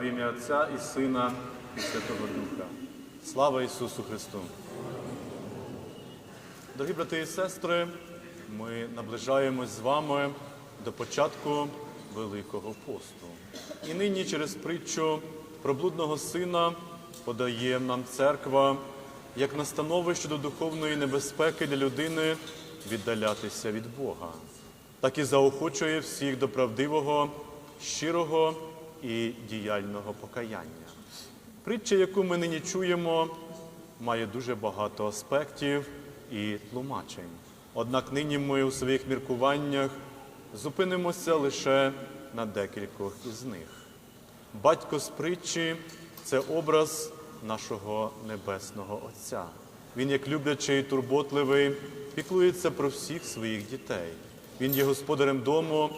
в ім'я Отця і Сина і Святого Духа. Слава Ісусу Христу! Дорогі брати і сестри, ми наближаємось з вами до початку Великого посту. І нині через притчу про блудного сина подає нам церква як настанови щодо духовної небезпеки для людини віддалятися від Бога, так і заохочує всіх до правдивого, щирого і діяльного покаяння. Притча, яку ми нині чуємо, має дуже багато аспектів і тлумачень. Однак нині ми у своїх міркуваннях зупинимося лише на декількох із них. Батько з притчі це образ нашого Небесного Отця. Він, як люблячий і турботливий, піклується про всіх своїх дітей. Він є господарем дому,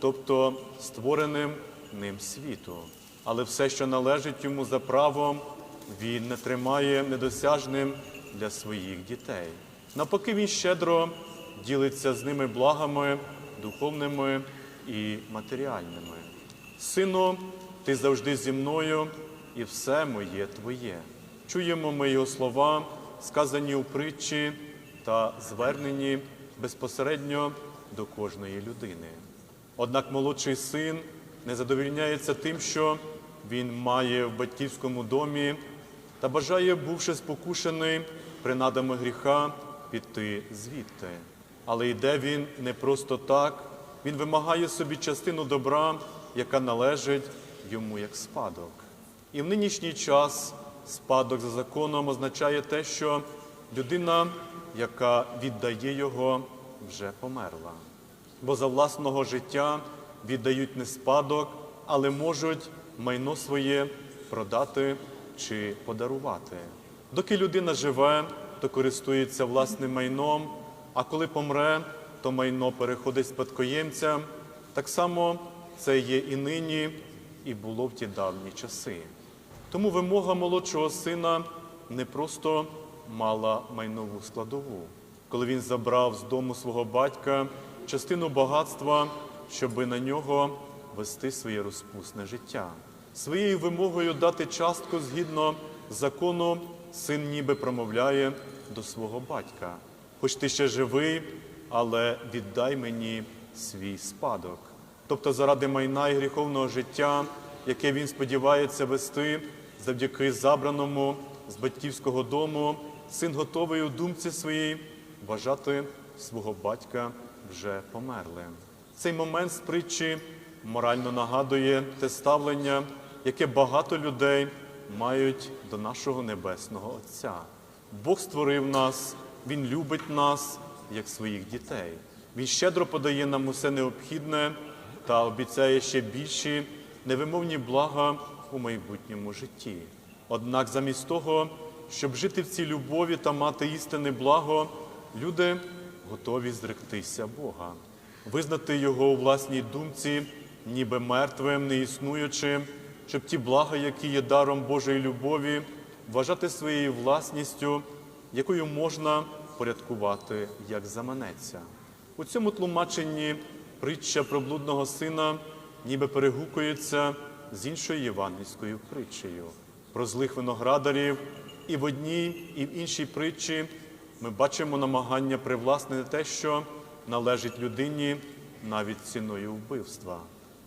тобто створеним ним світу. Але все, що належить йому за правом, він не тримає недосяжним для своїх дітей. Навпаки, він щедро ділиться з ними благами духовними і матеріальними. Сину, ти завжди зі мною, і все моє твоє. Чуємо ми його слова, сказані у притчі та звернені безпосередньо до кожної людини. Однак молодший син не задовільняється тим, що він має в батьківському домі та бажає, бувши спокушений принадами гріха, піти звідти. Але йде він не просто так, він вимагає собі частину добра, яка належить йому як спадок. І в нинішній час спадок за законом означає те, що людина, яка віддає його, вже померла. Бо за власного життя віддають не спадок, але можуть майно своє продати чи подарувати. Доки людина живе, то користується власним майном, а коли помре, то майно переходить спадкоємцям. Так само це є і нині, і було в ті давні часи. Тому вимога молодшого сина не просто мала майнову складову, коли він забрав з дому свого батька частину багатства, щоби на нього вести своє розпусне життя. Своєю вимогою дати частку згідно закону, син ніби промовляє до свого батька. Хоч ти ще живий, але віддай мені свій спадок. Тобто заради майна і гріховного життя, яке він сподівається вести завдяки забраному з батьківського дому, син готовий у думці своїй вважати свого батька вже померлим. Цей момент з притчі морально нагадує те ставлення, яке багато людей мають до нашого Небесного Отця. Бог створив нас, Він любить нас як своїх дітей. Він щедро подає нам усе необхідне та обіцяє ще більші невимовні блага у майбутньому житті. Однак, замість того, щоб жити в цій любові та мати істинне благо, люди готові зректися Бога, визнати Його у власній думці, ніби мертвим, неіснуючим, щоб ті блага, які є даром Божої любові, вважати своєю власністю, якою можна порядкувати, як заманеться. У цьому тлумаченні притча про блудного сина ніби перегукується з іншою євангельською притчею про злих виноградарів, і в одній, і в іншій притчі ми бачимо намагання привласнити те, що належить людині навіть ціною вбивства.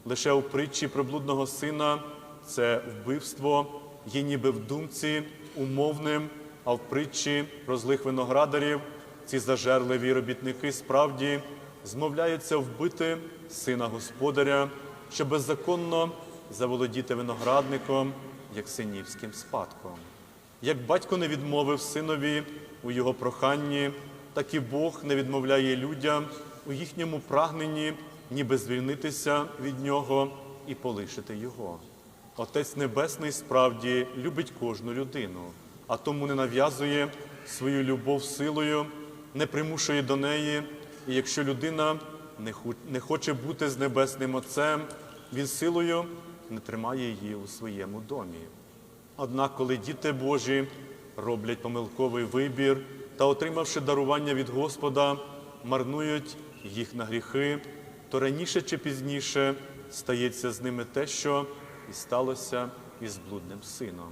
Лише у притчі про блудного сина це вбивство є ніби в думці умовним, а в притчі про злих виноградарів ці зажерливі робітники справді змовляються вбити сина господаря, щоб беззаконно заволодіти виноградником як синівським спадком. Як батько не відмовив синові у його проханні, так і Бог не відмовляє людям у їхньому прагненні, ніби звільнитися від нього і полишити його. Отець Небесний справді любить кожну людину, а тому не нав'язує свою любов силою, не примушує до неї. І якщо людина не хоче бути з Небесним Отцем, він силою не тримає її у своєму домі. Однак, коли діти Божі роблять помилковий вибір та, отримавши дарування від Господа, марнують їх на гріхи, то раніше чи пізніше стається з ними те, що і сталося із блудним сином.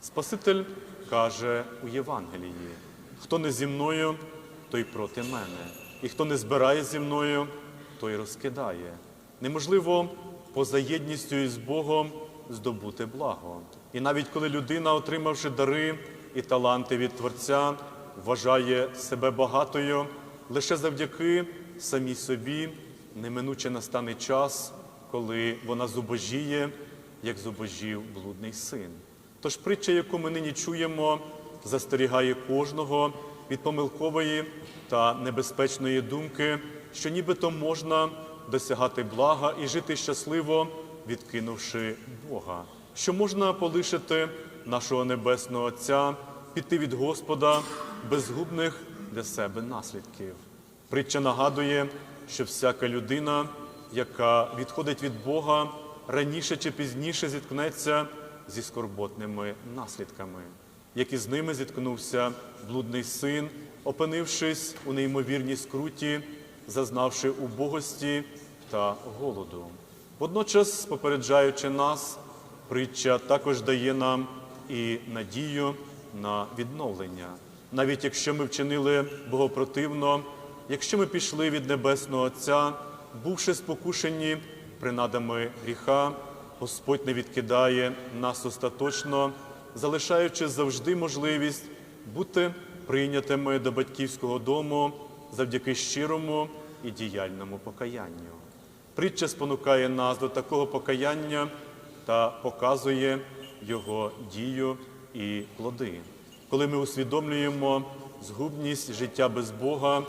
Спаситель каже у Євангелії: хто не зі мною, той проти мене, і хто не збирає зі мною, той розкидає. Неможливо поза єдністю із Богом здобути благо. І навіть коли людина, отримавши дари і таланти від Творця, вважає себе багатою, лише завдяки самій собі неминуче настане час, коли вона зубожіє, як зубожів блудний син. Тож притча, яку ми нині чуємо, застерігає кожного від помилкової та небезпечної думки, що нібито можна досягати блага і жити щасливо, відкинувши Бога, що можна полишити нашого Небесного Отця, піти від Господа без згубних для себе наслідків. Притча нагадує, що всяка людина, яка відходить від Бога, раніше чи пізніше зіткнеться зі скорботними наслідками, як і з ними зіткнувся блудний син, опинившись у неймовірній скруті, зазнавши убогості та голоду. Водночас, попереджаючи нас, притча також дає нам і надію на відновлення. Навіть якщо ми вчинили богопротивно, якщо ми пішли від Небесного Отця, бувши спокушені принадами гріха, Господь не відкидає нас остаточно, залишаючи завжди можливість бути прийнятими до батьківського дому завдяки щирому і діяльному покаянню. Притча спонукає нас до такого покаяння та показує його дію і плоди. Коли ми усвідомлюємо згубність життя без Бога,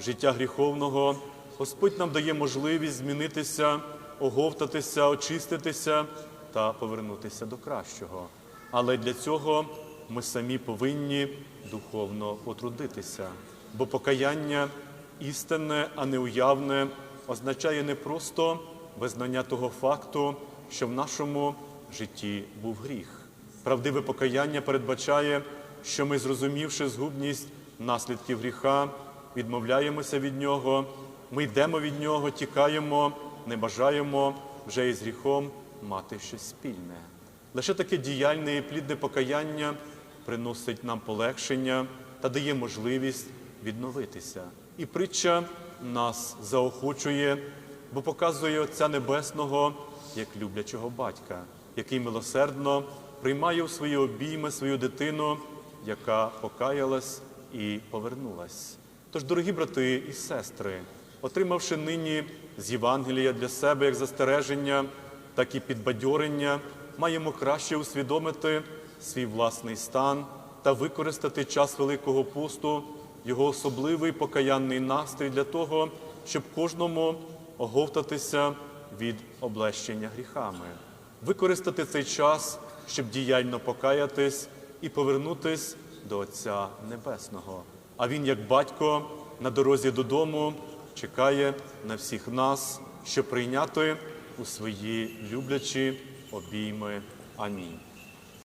життя гріховного, Господь нам дає можливість змінитися, оговтатися, очиститися та повернутися до кращого. Але для цього ми самі повинні духовно потрудитися, бо покаяння істинне, а не уявне, означає не просто визнання того факту, що в нашому житті був гріх. Правдиве покаяння передбачає, що ми, зрозумівши згубність наслідків гріха, відмовляємося від нього, ми йдемо від нього, тікаємо, не бажаємо вже із гріхом мати щось спільне. Лише таке діяльне і плідне покаяння приносить нам полегшення та дає можливість відновитися. І притча нас заохочує, бо показує Отця Небесного як люблячого батька, який милосердно приймає у свої обійми свою дитину, яка покаялась і повернулась. Тож, дорогі брати і сестри, отримавши нині з Євангелія для себе як застереження, так і підбадьорення, маємо краще усвідомити свій власний стан та використати час Великого посту, його особливий покаянний настрій для того, щоб кожному оговтатися від облещення гріхами, використати цей час, щоб діяльно покаятись і повернутись до Отця Небесного. А Він, як батько, на дорозі додому чекає на всіх нас, щоб прийняти у свої люблячі обійми. Амінь.